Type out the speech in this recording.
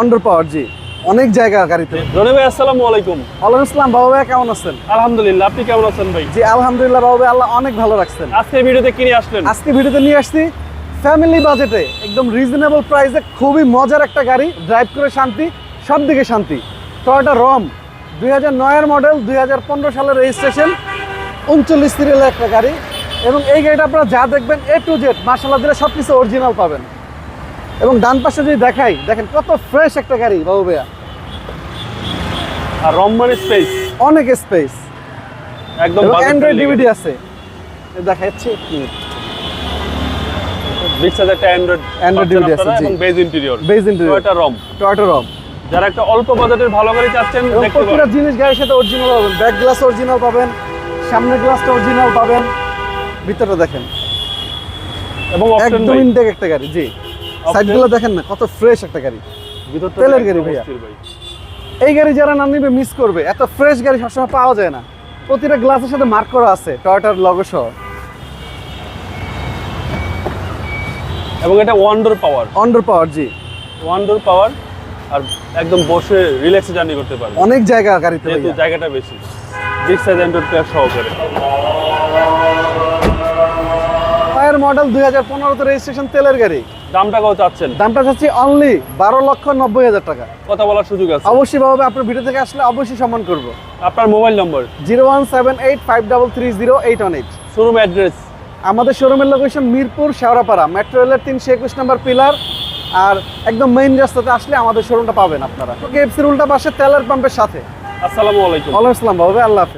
Under পাওয়ার জি। অনেক জায়গা গাড়িতে। রনি ভাই আসসালামু আলাইকুম। ওয়ালাইকুম আসসালাম বাবু ভাই কেমন আছেন? আলহামদুলিল্লাহ আপনি কেমন আছেন ভাই? জি আলহামদুলিল্লাহ বাবু ভাই আল্লাহ অনেক ভালো রাখছেন। আজকে ভিডিওতে কিনে আসলেন? আজকে ভিডিওতে নিয়ে আসছি ফ্যামিলি বাজেটে একদম রিজনেবল প্রাইসে খুবই মজার একটা গাড়ি ড্রাইভ করে শান্তি সব দিকে শান্তি। টয়োটা রম দুই হাজার নয়ের মডেল দুই হাজার পনেরো সালের রেজিস্ট্রেশন উনচল্লিশ সিরিয়ালের একটা গাড়ি। এবং এই গাড়িটা আপনারা যা দেখবেন এ টু জেড মার্শাল্লাহ দিলে সব কিছু অরিজিনাল পাবেন। এবং ডান পাশে যদি দেখাই দেখেন কত ফ্রেশ একটা গাড়ি বাবু ভাইয়া। আর রম্মান স্পেস অনেক স্পেস একদম অ্যান্ড্রয়েড ডিভিডি আছে। দেখাচ্ছি অ্যান্ড্রয়েড আছে, এবং beige interior beige interior Toyota রম টয়োটা রম যারা একটা অল্প বাজেটের ভালো গাড়ি চাচ্ছেন এবং প্রতিটা জিনিস গাড়ির সাথে অরিজিনাল পাবেন। ব্যাক গ্লাস অরিজিনাল পাবেন সামনের গ্লাসটা অরিজিনাল পাবেন। ভিতরটা দেখেন। এবং একদম ইনটেক একটা গাড়ি জি। সাইডগুলো দেখেন না কত ফ্রেশ একটা গাড়ি। তেলের গাড়ি ভাইয়া। এই গাড়ি যারা না নিবে মিস করবে। এত ফ্রেশ গাড়ি সবসময় পাওয়া যায় না। প্রতিটা গ্লাসের সাথে মার্ক করা আছে টয়টার লগো সহ। এবং এটা wonder power wonder power G. Wonder power আর একদম বসে রিল্যাক্সে জার্নি করতে পারবেন অনেক জায়গা গাড়িতে যেহেতু জায়গাটা বেশি। বিগ সাইজ অ্যান্ড্রয়েড প্লেয়ার সহকারে টয়ের মডেল দুই হাজার পনেরোতে রেজিস্ট্রেশন তেলের গাড়ি। দামটা কত চাচ্ছেন? দামটা চাচ্ছি অনলি বারো লক্ষ নব্বই হাজার টাকা। কথা বলার সুযোগ আছে। অবশ্যই ভাবে আপনার ভিডিও থেকে আসলে অবশ্যই সম্মান করব। আপনার mobile number? Zero one seven eight five double three zero eight one eight. Showroom address? আমাদের শোরুমের লোকেশন মিরপুর শেওড়াপাড়া। মেট্রো রেলের তিনশো একুশ নম্বর পিলার আর একদম মেইন রাস্তাতে আসলে আমাদের শোরুমটা পাবেন আপনারা। কেএফসির উল্টা পাশে তেলের পাম্পের সাথে। আসসালামু আলাইকুম। ওয়ালাইকুম আসসালাম বাবু ভাই, আল্লাহ হাফেজ।